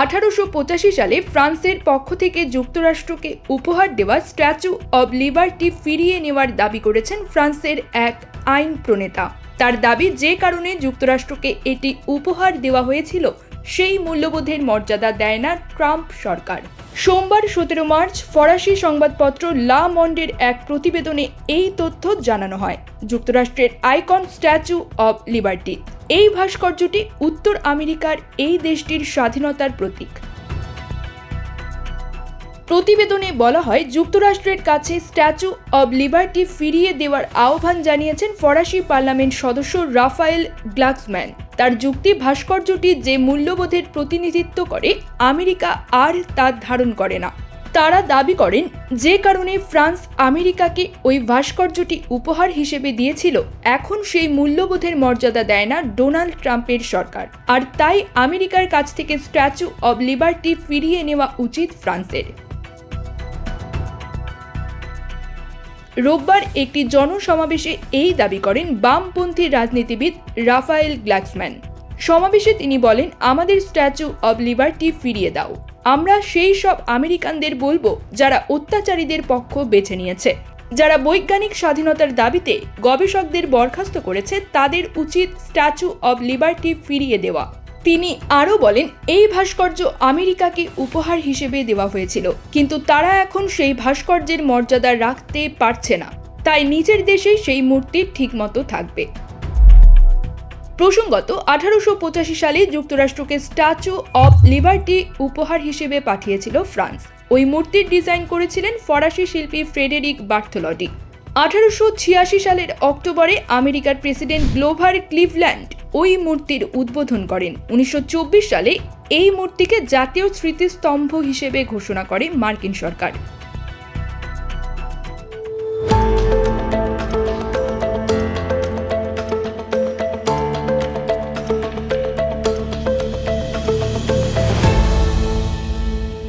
আঠারোশো পঁচাশি সালে ফ্রান্সের পক্ষ থেকে যুক্তরাষ্ট্রকে উপহার দেওয়া স্ট্যাচু অব লিবার্টি ফিরিয়ে নেওয়ার দাবি করেছেন ফ্রান্সের এক আইন প্রণেতা। তার দাবি, যে কারণে যুক্তরাষ্ট্রকে এটি উপহার দেওয়া হয়েছিল, সেই মূল্যবোধের মর্যাদা দেয় না ট্রাম্প সরকার। সোমবার সতেরো মার্চ ফরাসি সংবাদপত্র লা মন্ডের এক প্রতিবেদনে এই তথ্য জানানো হয়। যুক্তরাষ্ট্রের আইকন স্ট্যাচু অব লিবার্টি। এই ভাস্কর্যটি উত্তর আমেরিকার এই দেশটির স্বাধীনতার প্রতীক। প্রতিবেদনে বলা হয়, যুক্তরাষ্ট্রের কাছে স্ট্যাচু অব লিবার্টি ফিরিয়ে দেওয়ার আহ্বান জানিয়েছেন ফরাসি পার্লামেন্ট সদস্য রাফায়েল গ্লাক্সম্যান। তার যুক্তি, ভাস্কর্যটি যে মূল্যবোধের প্রতিনিধিত্ব করে, আমেরিকা আর তা ধারণ করে না। তারা দাবি করেন, যে কারণে ফ্রান্স আমেরিকাকে ওই ভাস্কর্যটি উপহার হিসেবে দিয়েছিল, এখন সেই মূল্যবোধের মর্যাদা দেয় না ডোনাল্ড ট্রাম্পের সরকার। আর তাই আমেরিকার কাছ থেকে স্ট্যাচু অব লিবার্টি ফিরিয়ে নেওয়া উচিত ফ্রান্সের। রোববার একটি জনসমাবেশে এই দাবি করেন বামপন্থী রাজনীতিবিদ রাফায়েল গ্লাক্সম্যান। সমাবেশে তিনি বলেন, আমাদের স্ট্যাচু অব লিবার্টি ফিরিয়ে দাও। আমরা সেই সব আমেরিকানদের বলব যারা অত্যাচারীদের পক্ষ বেছে নিয়েছে। যারা বৈজ্ঞানিক স্বাধীনতার দাবিতে গবেষকদের বরখাস্ত করেছে, তাদের উচিত স্ট্যাচু অব লিবার্টি ফিরিয়ে দেওয়া। তিনি আরও বলেন, এই ভাস্কর্য আমেরিকাকে উপহার হিসেবে দেওয়া হয়েছিল, কিন্তু তারা এখন সেই ভাস্কর্যের মর্যাদা রাখতে পারছে না। তাই নিজের দেশেই সেই মূর্তি ঠিকমতো থাকবে। প্রসঙ্গত, আঠারোশো পঁচাশি সালে যুক্তরাষ্ট্রকে স্ট্যাচু অব লিবার্টি উপহার হিসেবে পাঠিয়েছিল ফ্রান্স। ওই মূর্তির ডিজাইন করেছিলেন ফরাসি শিল্পী ফ্রেডেরিক বার্থলডি। আঠারোশো ছিয়াশি সালের অক্টোবরে আমেরিকার প্রেসিডেন্ট গ্লোভার ক্লিভল্যান্ড ওই মূর্তির উদ্বোধন করেন। উনিশশো চব্বিশ সালে এই মূর্তিকে জাতীয় স্মৃতিস্তম্ভ হিসেবে ঘোষণা করে মার্কিন সরকার।